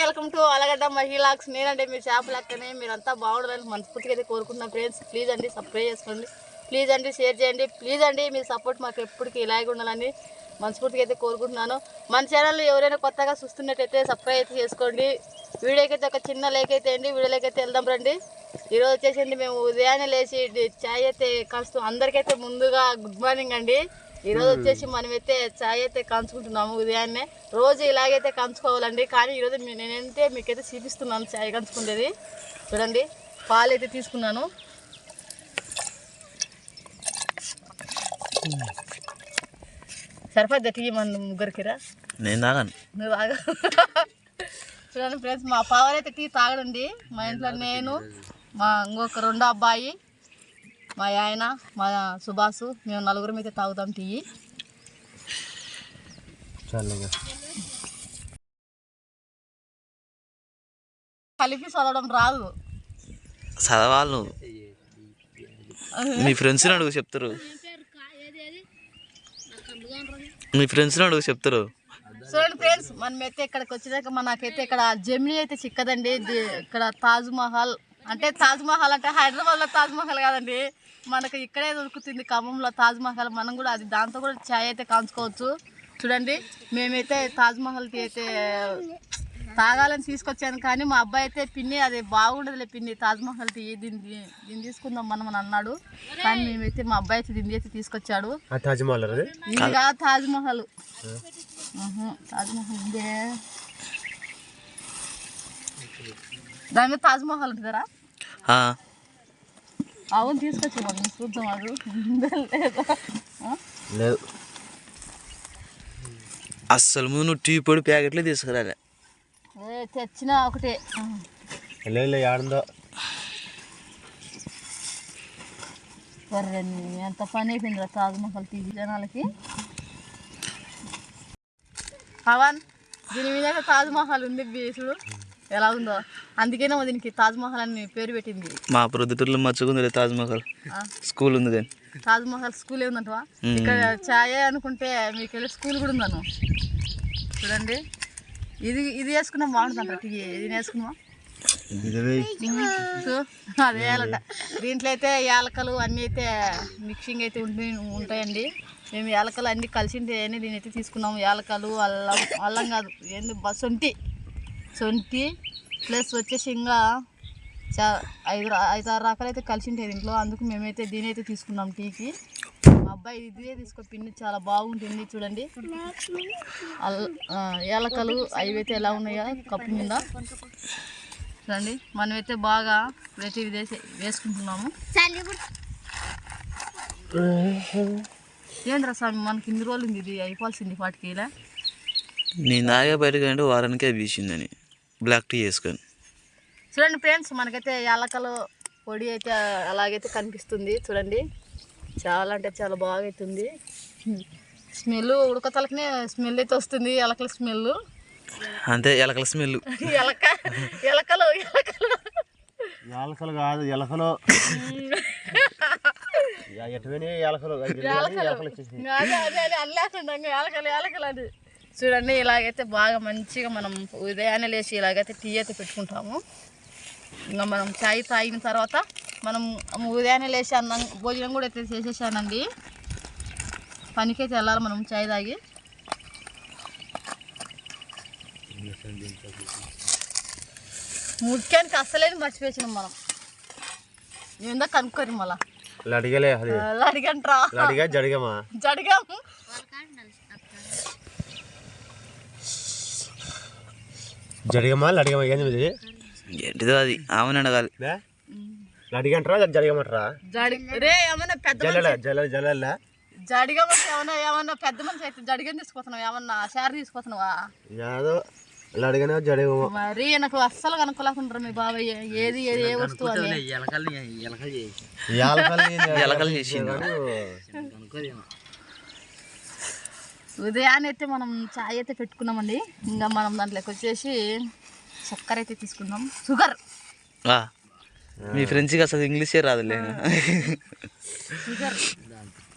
Welcome to Allagadda మహిళాక్స్ నేనంటే మీరు చేపలు లెక్కనే మీరంతా బాగుండాలని మనస్ఫూర్తిగా అయితే కోరుకుంటున్నాం ఫ్రెండ్స్. ప్లీజ్ అండి సబ్స్క్రైబ్ చేసుకోండి. ప్లీజ్ అండి షేర్ చేయండి. ప్లీజ్ అండి మీ సపోర్ట్ మాకు ఎప్పటికీ ఇలాగే ఉండాలని మనస్ఫూర్తిగా అయితే కోరుకుంటున్నాను. మన ఛానల్ ఎవరైనా కొత్తగా చూస్తున్నట్టయితే సబ్స్క్రైబ్ అయితే చేసుకోండి. వీడియోకి అయితే ఒక చిన్న లేక్ అయితే అండి వీడియోలోకి అయితే వెళ్దాం రండి. ఈరోజు వచ్చేసండి మేము ఉదయాన్నే లేచి ఛాయ్ చాయ్ అయితే కాస్త అందరికైతే ముందుగా గుడ్ మార్నింగ్ అండి. ఈరోజు వచ్చేసి మనమైతే చాయ్ అయితే కాంచుకుంటున్నాము ఉదయాన్నే. రోజు ఇలాగైతే కాంచుకోవాలండి. కానీ ఈరోజు నేనైతే మీకైతే చూపిస్తున్నాను చాయ్ కాంచుకునేది. చూడండి పాలు అయితే తీసుకున్నాను. సరిపోద్ది టీ మన ముగ్గురికిరా నేను తాగాను. నువ్వు తాగు. చూడండి ఫ్రెండ్స్ మా పవర్ అయితే టీ తాగడండి. మా ఇంట్లో నేను మా ఇంకొక రెండో అబ్బాయి. మా ఆయన మా సుభాసు మేము నలుగురం అయితే తాగుతాం టీ. కలిపి చదవడం రాదు. చదవాలి. నువ్వు మీ ఫ్రెండ్స్ అడుగు చెప్తారు మీ ఫ్రెండ్స్ అడుగు చెప్తారు చూడండి ఫ్రెండ్స్ మనమైతే ఇక్కడికి వచ్చినాక మనకైతే ఇక్కడ జమిని అయితే చిక్కదండి. ఇక్కడ తాజ్ మహల్. అంటే తాజ్ మహల్ అంటే హైదరాబాద్లో తాజ్ మహల్ కాదండి. మనకి ఇక్కడే దొరుకుతుంది ఖమ్మంలో తాజ్ మహల్. మనం కూడా అది దాంతో కూడా చాయ్ అయితే కాంచుకోవచ్చు. చూడండి మేమైతే తాజ్ మహల్ టీ అయితే తాగాలని తీసుకొచ్చాను కానీ మా అబ్బాయి అయితే పిన్ని అది బాగుండదులే పిన్ని తాజ్ మహల్ టీ దీన్ని దీన్ని తీసుకుందాం మనం అని అన్నాడు. కానీ మేమైతే మా అబ్బాయి అయితే దీన్ని అయితే తీసుకొచ్చాడు. తాజ్మహల్ ఇది కాదు తాజ్ మహల్. ఆహా, తాజ్ మహల్ ఇదే దాని మీద తాజ్ మహల్ ఉంటుందరా. ఆ, అవును తీసుకొచ్చి మనం. చూద్దాం అది. లేదా? అస్సలు ముందు నువ్వు టీ పొడి ప్యాకెట్లే తీసుకురాలే. ఏ తెచ్చిన ఒకటే. లేదు ఆడందో ఎంత పని అయిపోయిందిరా తాజ్ మహల్ టీ జనాలకి? పవన్ దీని మీద తాజ్ మహల్ ఉంది బీసుడు ఎలా ఉందో. అందుకేనే దీనికి తాజ్ మహల్ అని పేరు పెట్టింది. మా ప్రొద్దుటూరులో మచ్చుకుంది తాజ్ మహల్. ఆ. స్కూల్ ఉంది కానీ. తాజ్ మహల్ స్కూల్ ఏముందంటవా మ్మ్. ఇక్కడ ఛాయ్ అనుకుంటే మీకు వెళ్ళి స్కూల్ కూడా ఉందను. చూడండి. ఇది ఇది వేసుకున్నాం బాగుంటుందంట టీ. ఇది వేసుకున్నావా? సో అది దీంట్లో అయితే యాలకలు అన్నీ అయితే మిక్సింగ్ అయితే ఉండి ఉంటాయండి. మేము యాలకలు అన్నీ కలిసి ఉంటాయని దీని అయితే తీసుకున్నాము. యాలకలు అల్లం అల్లం కాదు. ఏంది? బ- సొంటి సొంటి ప్లస్ వచ్చేసి ఇంకా చా ఐదు ఐదు ఆరు రకాలు అయితే కలిసి ఉంటాయి దీంట్లో. అందుకు మేమైతే దీని అయితే తీసుకున్నాం టీకి. మా అబ్బాయి ఇదే తీసుకో పిండి చాలా బాగుంటుంది చూడండి. ఏలకలు అవి అయితే ఎలా ఉన్నాయో కప్పు మీద. చూడండి మనమైతే బాగా ప్రతి వేసి వేసుకుంటున్నాము. ఏంద్రా స్వామి మనకి ఇన్ని రోజులు ఉంది ఇది అయిపోవాల్సింది వాటికి ఇలా? నేను తాగే బయటకు వారానికే బీసిందని. బ్లాక్ టీ చేసుకొని చూడండి ఫ్రెండ్స్ మనకైతే యాలకలు పొడి అయితే అలాగైతే కనిపిస్తుంది. చూడండి. చాలా అంటే చాలా బాగా అవుతుంది స్మెల్ ఉడకతలకనే స్మెల్ అయితే వస్తుంది ఎలకల స్మెల్. అంతే ఎలకల స్మెల్ ఎలక ఎలకలు ఎలకలు ఎలకలు కాదు ఎలకలు ఎలకలు ఎలకలు అదే అదే అదే అల్లేకుండా ఎలకలు ఎలకలు అది. చూడండి ఇలాగైతే బాగా మంచిగా మనం ఉదయాన్నే లేచి ఇలాగైతే టీ అయితే పెట్టుకుంటాము. ఇంకా మనం చాయ్ తాగిన తర్వాత మనం ఉదయాన్నే లేచి అన్నం భోజనం కూడా అయితే చేసేసానండి. పనికైతే వెళ్ళాలి మనం చాయ్ తాగి. ముఖ్యానికి అస్సలేని మర్చిపోయినాం మనం. ఏందో కనుక్కోరు మళ్ళా? లడిగలే అది. అడిగంట్రా? లడిగా జడిగమా? జడిగాము జడిగమా లడిగమా ఏంది ఇది ఏంటిదో అది ఆమెను అడగాలి. లే? లడిగంటారా జడిగమంటారా జడి రే ఏమన్నా పెద్ద జల్లెల జల్లెల జడిగమంటే ఏమన్నా ఏమన్నా పెద్ద మనిషి అయితే జడిగని తీసుకుపోతున్నావు ఏమన్నా షేర్ తీసుకుపోతున్నావా యాదో లడిగనే జడిగమా మరి నాకు అస్సలు కనుక్కోలేకుండా మీ బాబాయ్ ఏది ఏది ఏ వస్తువు అని. యాలకల్ని ఎలకలు చేసిండు. ఉదయాన్నే అయితే మనం చాయ్ అయితే పెట్టుకున్నామండి. ఇంకా మనం దాంట్లోకి వచ్చేసి చక్కెర అయితే తీసుకున్నాం షుగర్ ఆ, మీ ఫ్రెండ్స్కి అసలు ఇంగ్లీషే రాదులే. షుగర్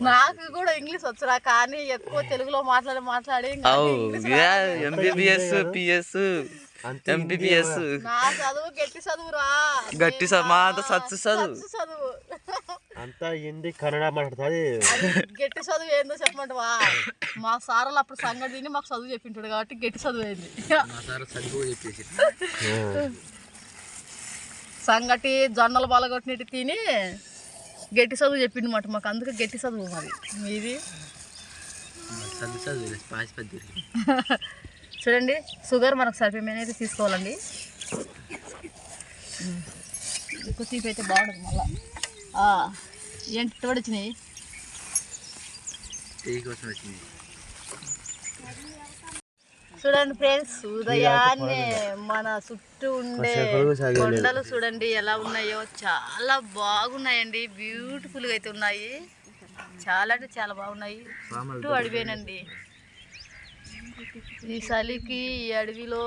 నాకు కూడా ఇంగ్లీష్ వచ్చురా కానీ ఎక్కువ తెలుగులో మాట్లాడి మాట్లాడి. ఎంబీబీఎస్ పిఎస్ ఎంబీబీఎస్ నా చదువు గట్టి చదువురా. గట్టి మా అంత సచ్చు చదువు. చదువు. అంతా హిందీ కన్నడ మాట్లాడుతుంది. గట్టి చదువు ఏందో చెప్పమంటవా? మా సార్లు అప్పుడు సంగతి తిని మాకు చదువు చెప్పింటాడు కాబట్టి గట్టి చదువు అయింది సంగటి జొన్నలు బలగొట్టినట్టు తిని గట్టి చదువు చెప్పిండు మాట మాకు. అందుకే గట్టి చదువు మరి మీది? చూడండి షుగర్ మనకు సరిపోయి అయితే తీసుకోవాలండి. ఎక్కువ తీపి అయితే బాగుంటుంది మళ్ళా. ఏంటి ఇటు వచ్చినాయి. చూడండి ఫ్రెండ్స్ ఉదయాన్నే మన చుట్టూ ఉండే కొండలు చూడండి ఎలా ఉన్నాయో చాలా బాగున్నాయండి బ్యూటిఫుల్గా అయితే ఉన్నాయి. చాలా అంటే చాలా బాగున్నాయి. చుట్టూ అడివేనండి. ఈ చలికి ఈ అడవిలో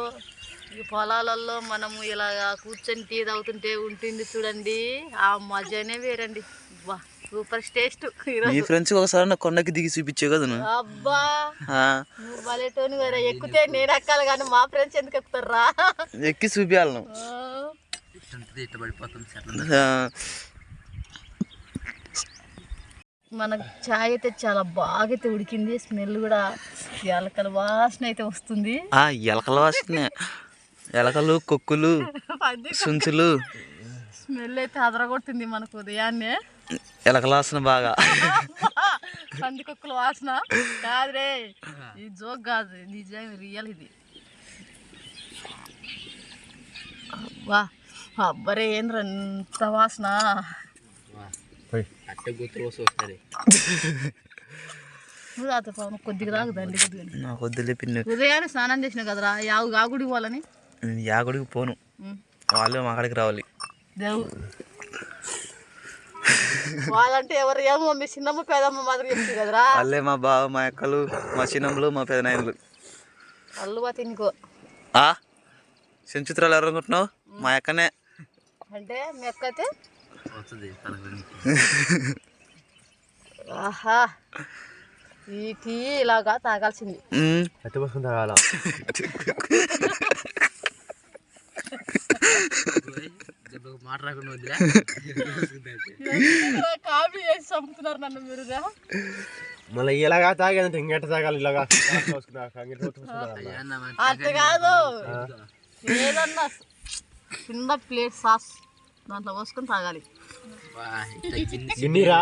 ఈ పొలాలలో మనము ఇలా కూర్చొని టీ తాగుతుంటే ఉంటుంది చూడండి. ఆ మజానే వేరండి. వా సూపర్ టేస్ట్ మీ ఫ్రెండ్స్ ఒకసారి నా కొండకి దిగి చూపించే కదా నువ్వు. అబ్బా. ఆ, నువ్వు భలేటోని వేరే ఎక్కితే నేను ఎక్కాలి కానీ మా ఫ్రెండ్స్ ఎందుకు ఎక్కుతారా? ఎక్కి చూపించాలి నువ్వు. ఆ, మన చాయ్ అయితే చాలా బాగా అయితే ఉడికింది. స్మెల్ కూడా ఎలకల వాసన అయితే వస్తుంది. ఆ ఎలకలు వస్తున్నాయి ఎలకలు కొక్కులు సుంచులు. స్మెల్ అయితే అదరగొడుతుంది మనకు ఉదయాన్నే. ఎలకల వాసన బాగా. పందికొక్కుల వాసన. కాదురే ఇది జోక్ కాదు నిజం రియల్ ఇది. వా అబ్బరే ఏంద్ర ఎంత వాసన? నువ్వు తాత పవన్ కొద్దిగా తాగుదండి కొద్దిగా. నాకు వద్దులే పిన్ను. ఉదయాన్నే స్నానం చేసిన కదరా యాగు గాగుడికి పోవాలని? నేను యాగుడికి పోను. వాళ్ళు మా అక్కడికి రావాలి. దేవు. వాళ్ళంటే ఎవరు ఏమో మీ చిన్నమ్మ పెదమ్మ మాదిరి చెప్తుంది కదరా. వాళ్ళే మా బావ మా అక్కలు మా చిన్నమ్మలు మా పెదనాయనలు అల్లువా తినుకో. ఆ? సెంచుత్రాలు ఎవరు అనుకుంటున్నావు? మా అక్కనే. అంటే మీ అక్క అయితే? ఆహా. ఈ టీ ఇలాగా తాగాల్సింది. ఉమ్. ఎత్తి పోసుకుని తాగాల? కాఫీ వేసి చంపుతున్నారు నన్ను మీరుగా మళ్ళీ ఇలాగా తాగేదంటే ఇంకెట్ట తాగాలి ఇలాగా? అంత కాదు. ఏదన్నా కింద ప్లేట్ సాస్ దాంట్లో పోసుకొని తాగాలి. గిన్నీరా?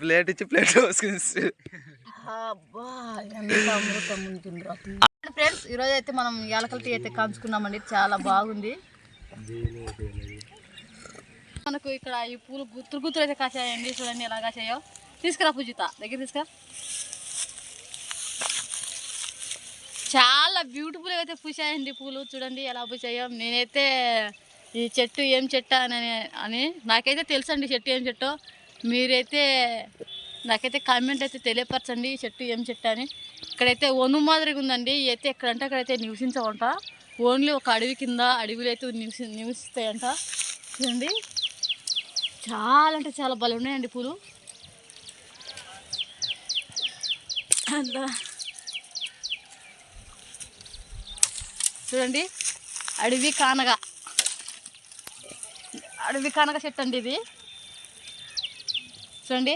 ప్లేట్ ఇచ్చి ప్లేట్ పోసుకుని అబ్బా ఎంత అమృతం ఉంటుందిరా. ఫ్రెండ్స్ ఈరోజు అయితే మనం యాలకల టీ అయితే కాంచుకున్నామండి. చాలా బాగుంది. మనకు ఇక్కడ ఈ పూలు గుత్తులు గుత్తులు అయితే కాసాయండి చూడండి ఎలా కాసాయో తీసుకురా పూజిత దగ్గర తీసుకురా. చాలా బ్యూటిఫుల్గా అయితే పూసాయండి పూలు. చూడండి ఎలా పూసాయో. నేనైతే ఈ చెట్టు ఏం చెట్టు అని అని నాకైతే తెలుసండి చెట్టు ఏం చెట్టు. మీరైతే నాకైతే కామెంట్ అయితే తెలియపరచండి చెట్టు ఏం చెట్టు అని. ఇక్కడైతే ఒను మాదిరిగా ఉందండి. అయితే ఎక్కడంటే అక్కడైతే నివసించవంట. ఓన్లీ ఒక అడవి కింద అడవిలో అయితే నివసి నివసిస్తాయంట. చూడండి. చాలా అంటే చాలా భలే ఉన్నాయండి పూలు. అంత. చూడండి. అడవి కానగ. అడవి కానగ చెట్టు అండి ఇది. చూడండి.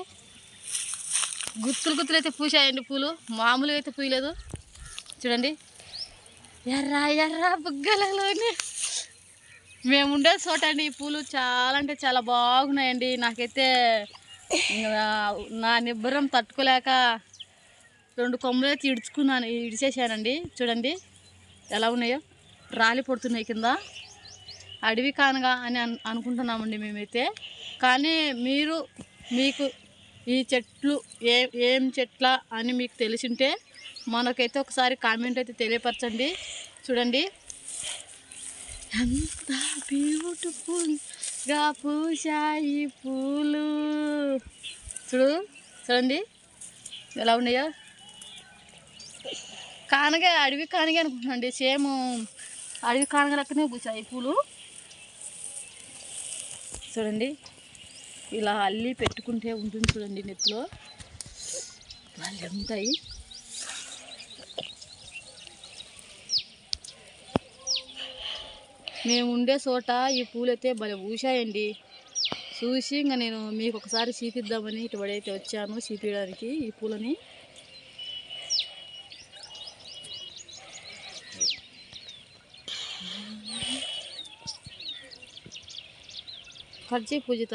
గుత్తులు గుత్తులు అయితే పూసాయండి పూలు. మామూలుగా అయితే పూయలేదు. చూడండి. ఎర్ర ఎర్ర బుగ్గలలోనే. మేము ఉండే చోట అండి ఈ పూలు చాలా అంటే చాలా బాగున్నాయండి. నాకైతే నా నిబ్బరం తట్టుకోలేక రెండు కొమ్మలు అయితే ఇడుచుకున్నాను ఇడిచేసానండి చూడండి ఎలా ఉన్నాయో. రాలి పడుతున్నాయి కింద. అడవి కానగా అని అనుకుంటున్నామండి మేమైతే. కానీ మీరు మీకు ఈ చెట్లు ఏ ఏం చెట్ల అని మీకు తెలిసింటే మనకైతే ఒకసారి కామెంట్ అయితే తెలియపరచండి. చూడండి. ఎంత బ్యూటిఫుల్గా పూసాయి పూలు. చూడు చూడండి. ఎలా ఉన్నాయో. కానగ అడవి కానగ అనుకుంటున్నాండి సేమ్ అడవి కానగ లెక్కనే పూసాయి పూలు. చూడండి. ఇలా అల్లి పెట్టుకుంటే ఉంటుంది చూడండి నెత్తిలో. వాళ్ళు ఉంటాయి. మేము ఉండే చోట ఈ పూలైతే భలే పూసాయండి చూసి ఇంకా నేను మీకు ఒకసారి చూపిద్దామని ఇటువడైతే వచ్చాను చూపించడానికి ఈ పూలని. ఖర్చీ పూజిత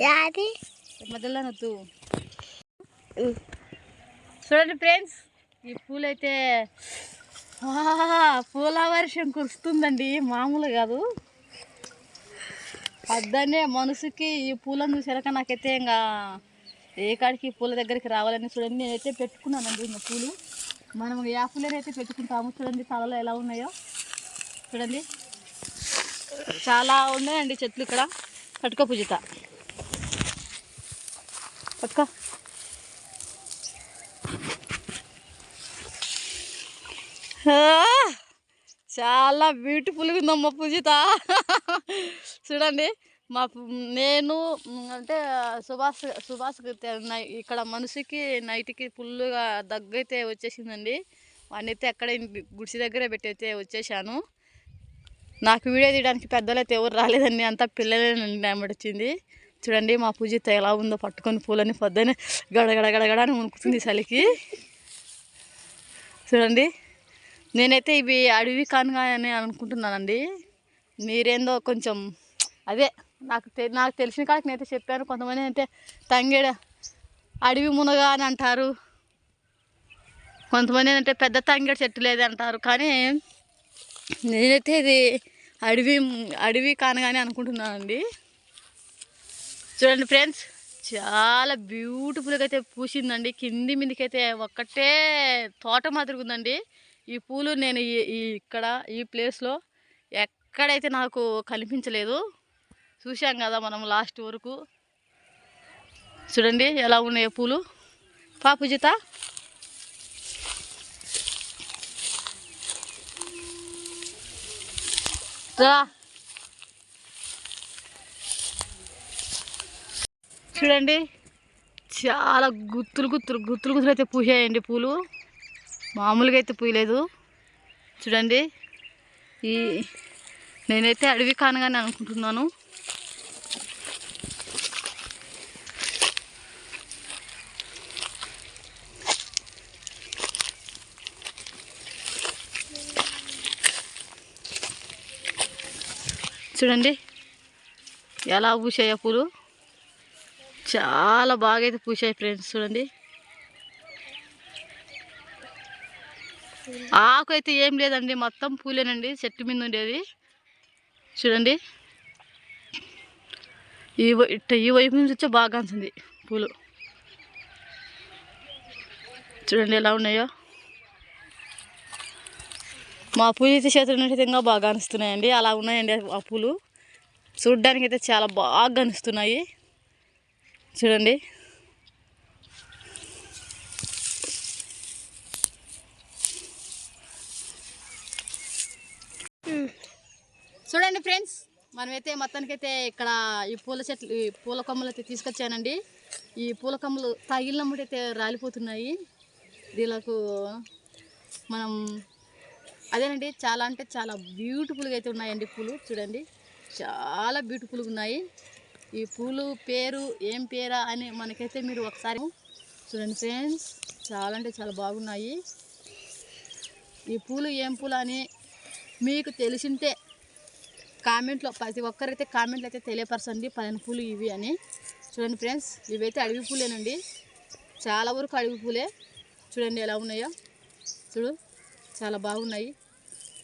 యాది మధ్యలో నొత్తు చూడండి ఫ్రెండ్స్ ఈ పూలైతే పూల వర్షం కురుస్తుందండి మామూలు కాదు అద్దనే మనసుకి ఈ పూలను చూసాక నాకైతే ఇంకా ఏ కాడికి పూల దగ్గరికి రావాలని చూడండి నేనైతే పెట్టుకున్నానండి ఇంకా పూలు మనం ఏ పూలనైతే పెట్టుకుంటాము చూడండి తలలో ఎలా ఉన్నాయో చూడండి చాలా ఉన్నాయండి చెట్లు ఇక్కడ. పట్టుకో పూజిత. పట్టుకో. చాలా బ్యూటిఫుల్గా ఉందమ్మ పూజిత. చూడండి మా నేను అంటే సుభాష్ సుభాష్ ఇక్కడ మనిషికి నైట్కి ఫుల్గా దగ్గైతే వచ్చేసిందండి. వాడినైతే అక్కడ గుడిసి దగ్గర పెట్టయితే వచ్చేసాను. నాకు వీడియో తీయడానికి పెద్దలు అయితే ఎవరు రాలేదండి. అంతా పిల్లలే వచ్చింది చూడండి మా పూజిత ఎలా ఉందో పట్టుకొని పూలని పొద్దునే గడగడ గడగడ అని ఉనుకుతుంది చలికి. చూడండి నేనైతే ఇవి అడవి కానుగా అని అనుకుంటున్నానండి. మీరేందో కొంచెం అదే నాకు నాకు తెలిసిన కాడికి నేనైతే చెప్పాను. కొంతమంది అయితే తంగేడ అడవి మునగ అని అంటారు. కొంతమంది ఏంటంటే పెద్ద తంగేడు చెట్టు లేదంటారు. కానీ నేనైతే ఇది అడవి అడవి అనుకుంటున్నాను అనుకుంటున్నానండి. చూడండి ఫ్రెండ్స్ చాలా బ్యూటిఫుల్గా అయితే పూసిందండి. కింది మీదకైతే ఒక్కటే తోట మాదిరిగా ఉందండి. ఈ పూలు నేను ఈ ఇక్కడ ఈ ప్లేస్లో ఎక్కడైతే నాకు కనిపించలేదు చూసాం కదా మనం లాస్ట్ వరకు. చూడండి ఎలా ఉన్నాయో పూలు. పాపుజిత పూజిత రా చూడండి చాలా గుత్తులు గుత్తులు గుత్తులు గుత్తులు అయితే పూసాయండి పూలు. మామూలుగా అయితే పూయలేదు. చూడండి ఈ నేనైతే అడవి కానగానే అనుకుంటున్నాను. చూడండి. ఎలా పూసాయో పూలు. చాలా బాగా అయితే పూసాయి ఫ్రెండ్స్ చూడండి. ఆకు అయితే ఏం లేదండి మొత్తం పూలేనండి చెట్టు మీద ఉండేది. చూడండి. ఈ ఇట్ట ఈ వైపు నుంచి వచ్చే బాగా అంతుంది పూలు. చూడండి ఎలా ఉన్నాయో. మా పూజ చేతుల చేతులు ఇంకా బాగా అనిస్తున్నాయండి. అలా ఉన్నాయండి ఆ పూలు. చూడ్డానికి అయితే చాలా బాగా అనిస్తున్నాయి. చూడండి. చూడండి ఫ్రెండ్స్ మనమైతే మొత్తానికైతే ఇక్కడ ఈ పూల చెట్లు ఈ పూల కొమ్మలు అయితే తీసుకొచ్చానండి. ఈ పూల కొమ్మలు తగిలినప్పుడైతే రాలిపోతున్నాయి. దీనికి మనం అదేనండి చాలా అంటే చాలా బ్యూటిఫుల్గా అయితే ఉన్నాయండి పూలు చూడండి. చాలా బ్యూటిఫుల్గా ఉన్నాయి. ఈ పూలు పేరు ఏం పేరా అని మనకైతే మీరు ఒకసారి చూడండి ఫ్రెండ్స్. చాలా అంటే చాలా బాగున్నాయి. ఈ పూలు ఏం పూలు అని మీకు తెలిసింటే కామెంట్లో ప్రతి ఒక్కరైతే కామెంట్లు అయితే తెలియపరచండి. పదిహేను పూలు ఇవి అని. చూడండి ఫ్రెండ్స్ ఇవైతే అడవి పూలేనండి. చాలా వరకు అడవి పూలే. చూడండి ఎలా ఉన్నాయో. చూడు చాలా బాగున్నాయి.